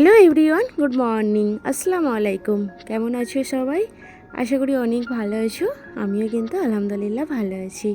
Hello everyone good morning আসসালামু আলাইকুম কেমন আছো সবাই? আশা করি অনেক ভালো আছো। আমিও কিন্তু আলহামদুলিল্লাহ ভালো আছি।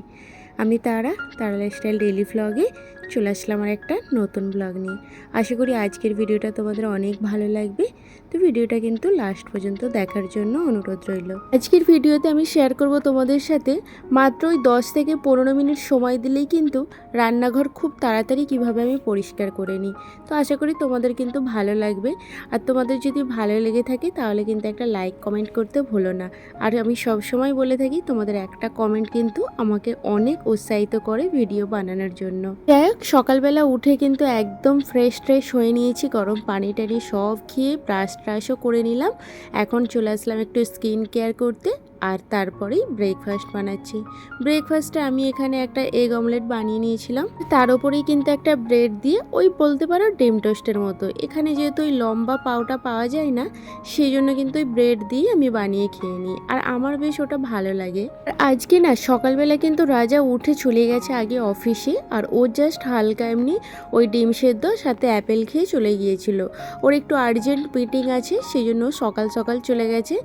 আমি তারা তারা লাইফস্টাইল ডেলি ভ্লগে চলে আসলাম আর একটা নতুন ব্লগ নিয়ে। আশা করি আজকের ভিডিওটা তোমাদের অনেক ভালো লাগবে। তো ভিডিওটা কিন্তু লাস্ট পর্যন্ত দেখার জন্য অনুরোধ রইল। আজকের ভিডিওতে আমি শেয়ার করব তোমাদের সাথে মাত্র ওই দশ থেকে পনেরো মিনিট সময় দিলেই কিন্তু রান্নাঘর খুব তাড়াতাড়ি কীভাবে আমি পরিষ্কার করে নিই। তো আশা করি তোমাদের কিন্তু ভালো লাগবে। আর তোমাদের যদি ভালো লেগে থাকে তাহলে কিন্তু একটা লাইক কমেন্ট করতে ভুলো না। আর আমি সব সময় বলে থাকি তোমাদের একটা কমেন্ট কিন্তু আমাকে অনেক উৎসাহিত করে ভিডিও বানানোর জন্য। যাই সকালবেলা উঠে কিন্তু একদম ফ্রেশ ট্রেশ হয়ে নিয়েছি, গরম পানি টানি সব খেয়ে ব্রাশ ট্রাশও করে নিলাম। এখন চলে আসলাম একটু স্কিন কেয়ার করতে। আর তারপরেই ব্রেকফাস্ট বানাচ্ছি। ব্রেকফাস্টে আমি এখানে একটা এগ অমলেট বানিয়ে নিয়েছিলাম। তার উপরেই কিন্তু একটা ব্রেড দিয়ে ওই বলতে পারো ডিম টোস্টের মতো। এখানে যেহেতু ওই লম্বা পাউটা পাওয়া যায় না, সেই জন্য কিন্তু ওই ব্রেড দিয়ে আমি বানিয়ে খেয়ে নিই। আর আমার বেশ ওটা ভালো লাগে। আর আজকে না, সকালবেলা কিন্তু রাজা উঠে চলে গেছে আগে অফিসে আর ও জাস্ট হালকা এমনি ওই ডিম সেদ্ধ, সাথে অ্যাপেল খেয়ে চলে গিয়েছিল। ওর একটু আর্জেন্ট মিটিং আছে, সেই জন্য সকাল সকাল চলে গেছে।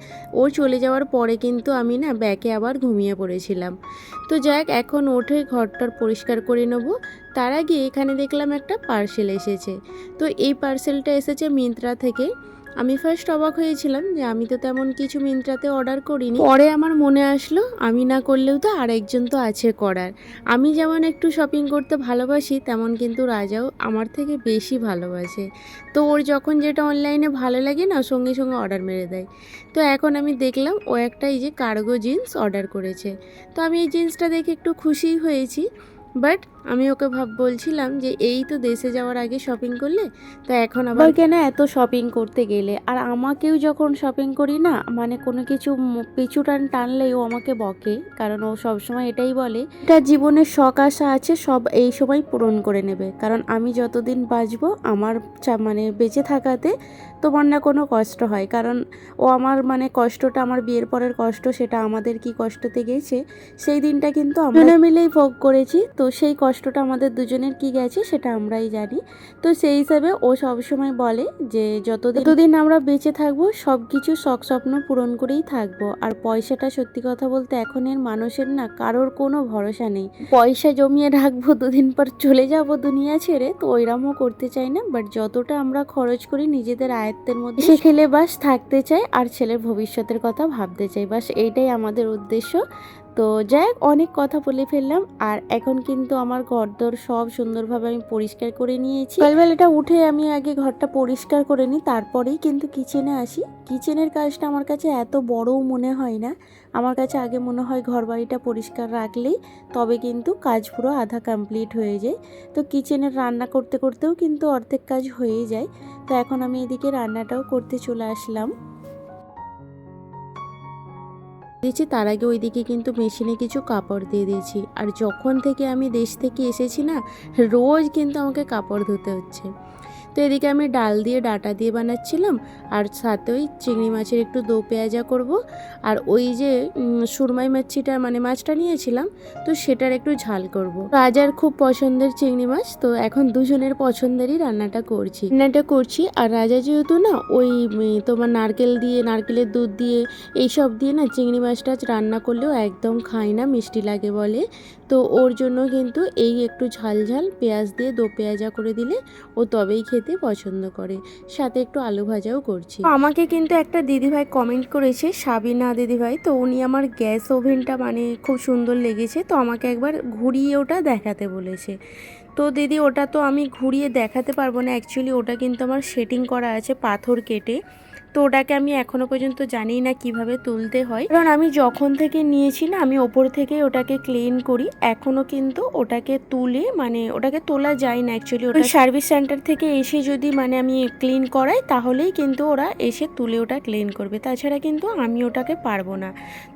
ও চলে যাওয়ার পরে কিন্তু আমি না ব্যাকে আবার ঘুমিয়ে পড়েছিলাম। তো যাক, এখন উঠে ঘরটার পরিষ্কার করে নেব। তার আগে এখানে দেখলাম একটা পার্সেল এসেছে। তো এই পার্সেলটা এসেছে মিন্ত্রা থেকে। আমি ফার্স্ট অবাক হয়েছিলাম যে আমি তো তেমন কিছু মিন্ত্রাতে অর্ডার করিনি। পরে আমার মনে আসলো, আমি না করলেও তো আরেকজন তো আছে করার। আমি যেমন একটু শপিং করতে ভালোবাসি, তেমন কিন্তু রাজাও আমার থেকে বেশি ভালোবাসে। তো ওর যখন যেটা অনলাইনে ভালো লাগে না, সঙ্গে সঙ্গে অর্ডার মেরে দেয়। তো এখন আমি দেখলাম, ও একটা এই যে কার্গো জিন্স অর্ডার করেছে। তো আমি এই জিন্সটা দেখে একটু খুশি হয়েছি বাট আমি ওকে ভাব বলছিলাম যে এই তো দেশে যাওয়ার আগে শপিং করলে? তো এখন আবার কেন এত শপিং করতে গেলে? আর আমাকেও যখন শপিং করি না মানে কোনো কিছু পিছু টান টানলেই ও আমাকে বকে। কারণ ও সবসময় এটাই বলে এটা জীবনের শখ আশা আছে সব এই সময় পূরণ করে নেবে। কারণ আমি যতদিন বাঁচবো আমার মানে বেঁচে থাকাতে তোমার না কোনো কষ্ট হয়। কারণ ও আমার মানে কষ্টটা আমার বিয়ের পরের কষ্ট সেটা আমাদের কি কষ্টতে গেছে সেই দিনটা কিন্তু আমরা মিলেই ভোগ করেছি। তো সেই কষ্টটা আমাদের দুজনের কি গেছে সেটা আমরাই জানি। তো সেই হিসাবে ও সবসময় বলে যে যতদিন যতদিন আমরা বেঁচে থাকব সব কিছু শখ স্বপ্ন পূরণ করেই থাকব। আর পয়সাটা সত্যি কথা বলতে এখনের মানুষের না কারোর কোনো ভরসা নেই। পয়সা জমিয়ে রাখব দুদিন পর চলে যাব দুনিয়া ছেড়ে তো ওইরকমও করতে চাই না। বাট যতটা আমরা খরচ করি নিজেদের আয়ত্তের মধ্যে সে খেলে বাস থাকতে চাই আর ছেলের ভবিষ্যতের কথা ভাবতে চাই। বাস এইটাই আমাদের উদ্দেশ্য। তো যাই হোক, অনেক কথা বলে ফেললাম। আর এখন কিন্তু আমার ঘরদোর সব সুন্দরভাবে আমি পরিষ্কার করে নিয়েছি। সকালবেলাটা উঠে আমি আগে ঘরটা পরিষ্কার করে নিই, তারপরেই কিন্তু কিচেনে আসি। কিচেনের কাজটা আমার কাছে এত বড়ও মনে হয় না। আমার কাছে আগে মনে হয় ঘর বাড়িটা পরিষ্কার রাখলেই তবে কিন্তু কাজ পুরো আধা কমপ্লিট হয়ে যায়। তো কিচেনের রান্না করতে করতেও কিন্তু অর্ধেক কাজ হয়ে যায়। তো এখন আমি এদিকে রান্নাটাও করতে চলে আসলাম। দিয়েছি, তার আগে ওইদিকে কিন্তু মেশিনে কিছু কাপড় দিয়ে দিয়েছি। আর যখন থেকে আমি দেশ থেকে এসেছি না, রোজ কিন্তু আমাকে কাপড় ধুতে হচ্ছে। তো এদিকে আমি ডাল দিয়ে ডাটা দিয়ে বানাচ্ছিলাম, আর সাথে ওই চিংড়ি মাছের একটু দো পেঁয়াজা করব। আর ওই যে সুরমাই মাছিটা মানে মাছটা নিয়েছিলাম, তো সেটার একটু ঝাল করব। রাজার খুব পছন্দের চিংড়ি মাছ, তো এখন দুজনের পছন্দেরই রান্নাটা করছি। রান্নাটা করছি, আর রাজা যেহেতু না, ওই তোমার নারকেল দিয়ে, নারকেলের দুধ দিয়ে, এইসব দিয়ে না চিংড়ি মাছটা রান্না করলেও একদম খায় না, মিষ্টি লাগে বলে। তো ওর জন্য কিন্তু এই একটু ঝাল ঝাল পেঁয়াজ দিয়ে দো পেঁয়াজা করে দিলে ও তবেই খেতে পছন্দ করে। সাথে একটু আলু ভাজাও করছি। আমাকে কিন্তু একটা দিদিভাই কমেন্ট করেছে, সাবিনা দিদিভাই, তো উনি আমার গ্যাস ওভেনটা মানে খুব সুন্দর লেগেছে, তো আমাকে একবার ঘুরিয়ে ওটা দেখাতে বলেছে। তো দিদি, ওটা তো আমি ঘুরিয়ে দেখাতে পারব না অ্যাকচুয়ালি ওটা কিন্তু আমার সেটিং করা আছে পাথর কেটে। তো ওটাকে আমি এখনও পর্যন্ত জানি না কীভাবে তুলতে হয়। কারণ আমি যখন থেকে নিয়েছি না, আমি ওপর থেকে ওটাকে ক্লিন করি, এখনও কিন্তু ওটাকে তুলে মানে ওটাকে তোলা যায় না অ্যাকচুয়ালি ওটা সার্ভিস সেন্টার থেকে এসে যদি মানে আমি ক্লিন করাই, তাহলেই কিন্তু ওরা এসে তুলে ওটা ক্লিন করবে। তাছাড়া কিন্তু আমি ওটাকে পারব না।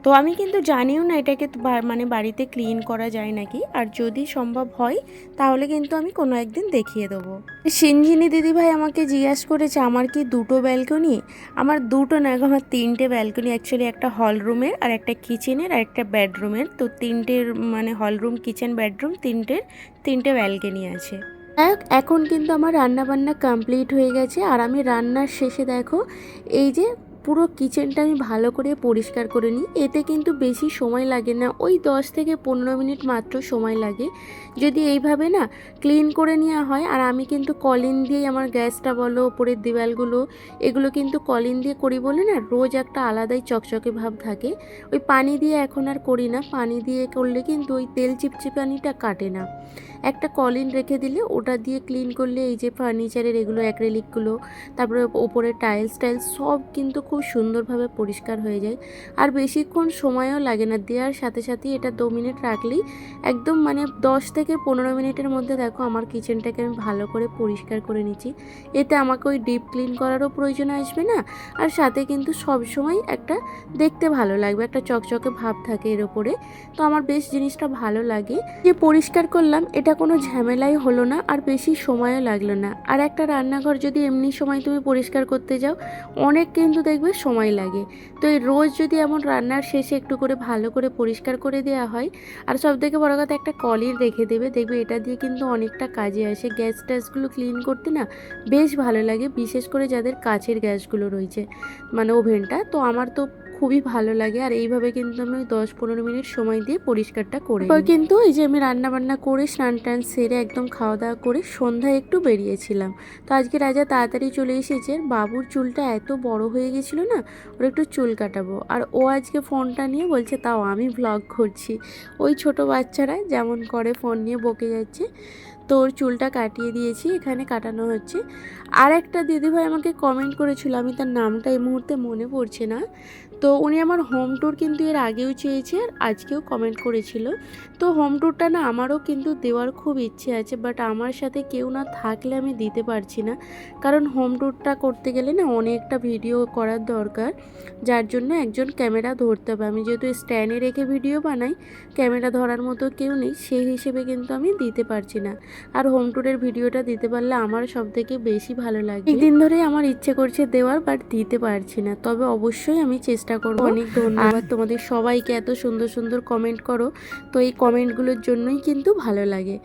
তো আমি কিন্তু জানিও না এটাকে মানে বাড়িতে ক্লিন করা যায় নাকি। আর যদি সম্ভব হয়, তাহলে কিন্তু আমি কোনো একদিন দেখিয়ে দেবো। সিনঝিনি দিদিভাই আমাকে জিজ্ঞাসা করেছে, আমার কি দুটো ব্যালকনি আমার দুটো না আমার তিনটে ব্যালকনি অ্যাকচুয়ালি একটা হল রুমের আর একটা কিচেনের আর একটা বেডরুমের তো তিনটের মানে হল রুম কিচেন বেডরুম তিনটের, তিনটে ব্যালকনি আছে। এখন কিন্তু আমার রান্না বান্না কমপ্লিট হয়ে গেছে। আর আমি রান্নার শেষে দেখো, এই যে পুরো কিচেনটা আমি ভালো করে পরিষ্কার করে নিই। এতে কিন্তু বেশি সময় লাগে না। ওই দশ থেকে পনেরো মিনিট মাত্র সময় লাগে। যদি এইভাবে না ক্লিন করে নেওয়া হয়, আর আমি কিন্তু কলিন দিয়েই আমার গ্যাসটা বলো, ওপরের দেওয়ালগুলো, এগুলো কিন্তু কলিন দিয়ে করি বলে না রোজ একটা আলাদাই চকচকে ভাব থাকে। ওই পানি দিয়ে এখন আর করি না। পানি দিয়ে করলে কিন্তু ওই তেল চিপচিপানিটা কাটে না। একটা কলিন রেখে দিলে ওটা দিয়ে ক্লিন করলে এই যে ফার্নিচারের এগুলো অ্যাক্রেলিকগুলো তারপরে ওপরে টাইলস টাইলস সব কিন্তু খুব সুন্দরভাবে পরিষ্কার হয়ে যায়। আর বেশিক্ষণ সময়ও লাগে না। দেওয়ার সাথে সাথেই এটা দু মিনিট রাখলেই একদম মানে দশ থেকে পনেরো মিনিটের মধ্যে দেখো আমার কিচেনটাকে আমি ভালো করে পরিষ্কার করে নিচ্ছি। এতে আমাকে ওই ডিপ ক্লিন করারও প্রয়োজন আসবে না। আর সাথে কিন্তু সব সময় একটা দেখতে ভালো লাগবে, একটা চকচকে ভাব থাকে এর ওপরে। তো আমার বেশ জিনিসটা ভালো লাগে। যে পরিষ্কার করলাম, এটা কোনো ঝামেলাই হলো না আর বেশি সময়ও লাগল না। আর একটা রান্নাঘর যদি এমনি সময় তুমি পরিষ্কার করতে যাও, অনেক কিন্তু দেখবে সময় লাগে। তো এই রোজ যদি এমন রান্নার শেষে একটু করে ভালো করে পরিষ্কার করে দেওয়া হয়, আর সব থেকে বড় কথা একটা কলির রেখে দেবে, দেখবে এটা দিয়ে কিন্তু অনেকটা কাজে আসে। গ্যাস ট্যাসগুলো ক্লিন করতে না বেশ ভালো লাগে, বিশেষ করে যাদের কাছের গ্যাসগুলো রয়েছে মানে ওভেনটা। তো আমার তো খুবই ভালো লাগে। আর এইভাবে কিন্তু আমি ওই দশ পনেরো মিনিট সময় দিয়ে পরিষ্কারটা করে নিই। কিন্তু এই যে আমি রান্না বান্না করে স্নান টান সেরে একদম খাওয়া দাওয়া করে সন্ধ্যায় একটু বেরিয়েছিলাম। তো আজকে রাজা তাড়াতাড়ি চলে এসেছে। বাবুর চুলটা এত বড় হয়ে গেছিল না ওর একটু চুল কাটাবো। আর ও আজকে ফোনটা নিয়ে বলছে তাও আমি ভ্লগ করছি। ওই ছোট বাচ্চারা যেমন করে ফোন নিয়ে বকে যাচ্ছে। তো ওর চুলটা কাটিয়ে দিয়েছি এখানে কাটানো হচ্ছে। আর একটা দিদিভাই আমাকে কমেন্ট করেছিল আমি তার নামটা এই মুহূর্তে মনে পড়ছে না। তো উনি আমার হোম ট্যুর কিন্তু এর আগেও চেয়েছে আর আজকেও কমেন্ট করেছিল। তো হোম ট্যুরটা না আমারও কিন্তু দেওয়ার খুব ইচ্ছে আছে বাট আমার সাথে কেউ না থাকলে আমি দিতে পারছি না। কারণ হোম ট্যুরটা করতে গেলে না অনেকটা ভিডিও করার দরকার, যার জন্য একজন ক্যামেরা ধরতে হবে। আমি যেহেতু স্ট্যান্ডে রেখে ভিডিও বানাই ক্যামেরা ধরার মতো কেউ নেই, সেই হিসেবে কিন্তু আমি দিতে পারছি না। আর হোম ট্যুরের ভিডিওটা দিতে পারলে আমার সব থেকে বেশি ভালো লাগে দিন ধরেই আমার ইচ্ছে করছে দেওয়ার বাট দিতে পারছি না। তবে অবশ্যই আমি চেষ্টা করব। অনেক ধন্যবাদ। তোমাদের সবাইকে এত সুন্দর সুন্দর কমেন্ট করো। তো এই কমেন্টগুলোর জন্যই কিন্তু ভালো লাগে।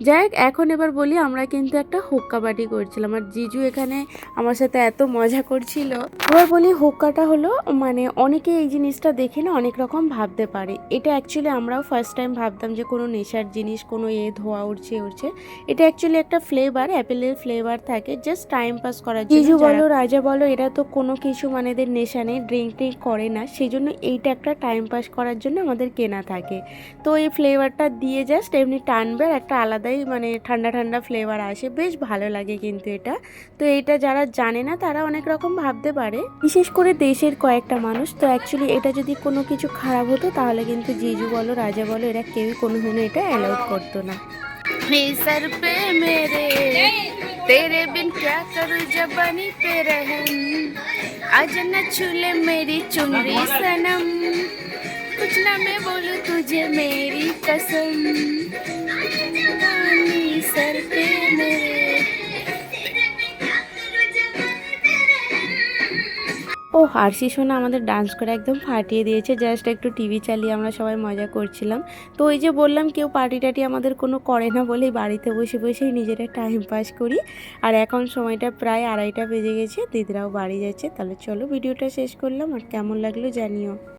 যাই হোক এখন এবার বলি আমরা কিন্তু একটা হুক্কা পার্টি করছিলাম। আর জিজু এখানে আমার সাথে এত মজা করছিল। এবার বলি হুক্কাটা হলো মানে অনেকে এই জিনিসটা দেখে না অনেক রকম ভাবতে পারে। এটা অ্যাকচুয়ালি আমরাও ফার্স্ট টাইম ভাবতাম যে কোনো নেশার জিনিস কোনো এ ধোয়া উঠছে উঠছে এটা অ্যাকচুয়ালি একটা ফ্লেভার অ্যাপেলের ফ্লেভার থাকে জাস্ট টাইম পাস করার জন্য জিজু বলো রাজা বলো এরা তো কোনো কিছু মানে এদের নেশা নেই ড্রিঙ্ক ট্রিঙ্ক করে না। সেই জন্য এইটা একটা টাইম পাস করার জন্য আমাদের কেনা থাকে। তো এই ফ্লেভারটা দিয়ে জাস্ট এমনি টানবে আর একটা আলাদাই মানে ঠান্ডা ঠান্ডা ফ্লেভার আসে বেশ ভালো লাগে কিন্তু এটা তো এইটা যারা জানে না তারা অনেক রকম ভাবতে পারে বিশেষ করে দেশের কয়েকটা মানুষ তো অ্যাকচুয়ালি এটা যদি কোনো কিছু খারাপ হতো তাহলে কিন্তু জিজু বলো রাজা বলো এরা কেউই কোনোদিনও এটা অ্যালাউড করতো না हे सर पे मेरे तेरे बिन क्या करूँ जबानी पे रहम आज न छूले मेरी चुनरी सनम कुछ ना मैं बोलूँ तुझे मेरी कसम ও, হার্সি সোনা আমাদের ডান্স করে একদম ফাটিয়ে দিয়েছে। জাস্ট একটু টিভি চালিয়ে আমরা সবাই মজা করছিলাম। তো ওই যে বললাম, কেউ পার্টি টাটি আমাদের কোনো করে না বলেই বাড়িতে বসে বসেই নিজেরা টাইম পাস করি। আর এখন সময়টা প্রায় আড়াইটা বেজে গেছে, দিদরাও বাড়ি যাচ্ছে। তাহলে চলো ভিডিওটা শেষ করলাম। আর কেমন লাগল জানিও।